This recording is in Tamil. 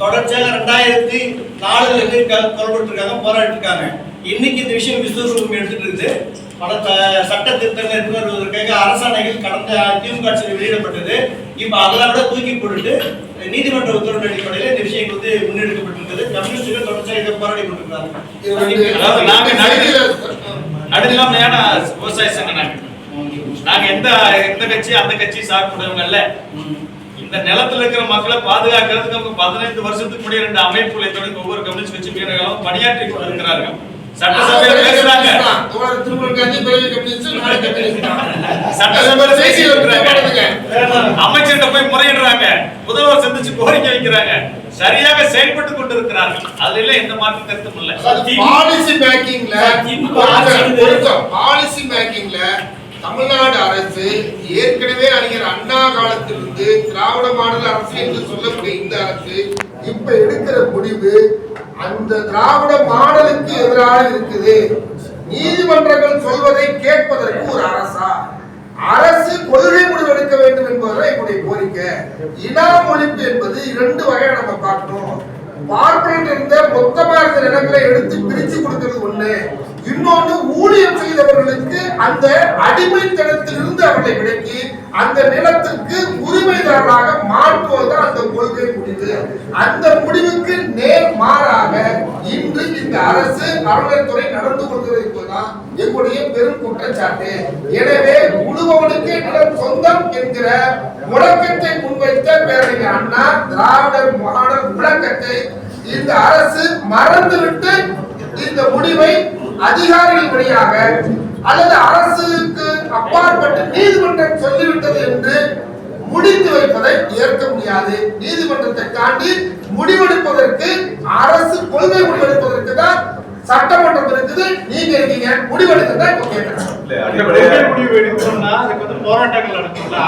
தொடர்ச்சியாக ரெண்டாயிரத்தி நாலுல இருந்து போராடிட்டு இருக்காங்க இன்னைக்கு இந்த விஷயம் விஸ்வரூபம் எடுத்துட்டு இருக்குது பல சட்ட திருத்தங்கள் எடுத்து வருவதற்காக அரசாணைகள் கடந்த திமுக ஆட்சியில் வெளியிடப்பட்டது. இப்ப அதெல்லாம் கூட தூக்கி போட்டுட்டு நீதிமன்ற உத்தரவு அடிப்படையில் இந்த விஷயங்கள் வந்து முன்னெடுக்கப்பட்டிருக்கிறது கம்யூனிஸ்டுகள் தொடர்ச்சியாக இதை போராடி கொண்டிருக்கிறாங்க. நாங்க விவசாய சங்கம் நாங்க. நாங்க எந்த எந்த கட்சி அந்த கட்சி சார்புடையவங்க இந்த நிலத்துல இருக்கிற மக்களை பாதுகாக்கிறதுக்கு அவங்க பதினைந்து வருஷத்துக்கு முன்னாடி ரெண்டு அமைப்புகளை தொடங்கி ஒவ்வொரு கம்யூனிஸ்ட் கட்சி வீரர்களும் பணியாற்றி கொண்டிருக்கிறார்கள். சட்டசபையில பேசுறாங்க. சட்டசபையில பேசி இருக்கிறாங்க. அமைச்சர்கிட்ட போய் முறையிடுறாங்க. முதல்வர் சந்திச்சு கோரிக்கை வைக்கிறாங்க. சரியாக செயல்பட்டு கொண்டிருக்கிறார்கள். அதுல எந்த மாற்று கருத்தும் இல்ல. பாலிசி மேக்கிங்ல தமிழ்நாடு அரசு ஏற்கனவே அறிஞர் அண்ணா காலத்திலிருந்து திராவிட மாடல் அரசு என்று சொல்லக்கூடிய இந்த அரசு இப்ப எடுக்கிற முடிவு அந்த திராவிட மாடலுக்கு எதிராக இருக்குது. நீதிமன்றங்கள் சொல்வதை கேட்பதற்கு ஒரு அரசா? அரசு கொள்கை முடிவு எடுக்க வேண்டும் என்பதுதான் என்னுடைய கோரிக்கை. இனா ஒழிப்பு என்பது இரண்டு வகையை நம்ம பார்க்கணும். பார்ப்பனில் இருந்த மொத்தமா இருந்த நிலங்களை எடுத்து பிரிச்சு கொடுக்கிறது ஒண்ணு. இன்னொன்னு செய்தவர்களுக்கு அந்த அடிமைத்தனத்திலிருந்து அவர்களை விலக்கி அந்த நிலத்திற்கு உரிமைதாரராக மாற்றுவதுதான் அந்த கொள்கை முடிவு. அந்த முடிவுக்கு நேர் மாறாக இன்று இந்த அரசு அறநிலைத்துறை நடந்து கொள்கிறது என்பதுதான் எங்களுடைய பெரும் குற்றச்சாட்டு. எனவே உழுபவனுக்கே நிலம் சொந்தம் என்கிற முழக்கத்தை முன்வைத்த பேரறிஞர் அண்ணா திராவிடர் மாடல் முழக்கத்தை இந்த அரசு மறந்துவிட்டு அதிகாரிகள் வழியாக அல்லது அரசுக்கு அப்பாற்பட்டு நீதிமன்றம் சொல்லிவிட்டது என்று முடித்து வைப்பதை ஏற்க முடியாது. நீதிமன்றத்தை தாண்டி முடிவெடுப்பதற்கு அரசு கொள்கை முடிவெடுப்பதற்கு தான் சட்டமன்றம் இருக்குது. நீங்க இருக்கீங்க முடிவெடுக்கிறதா இப்ப கேட்கிறேன் போராட்டங்கள் நடக்கும்ல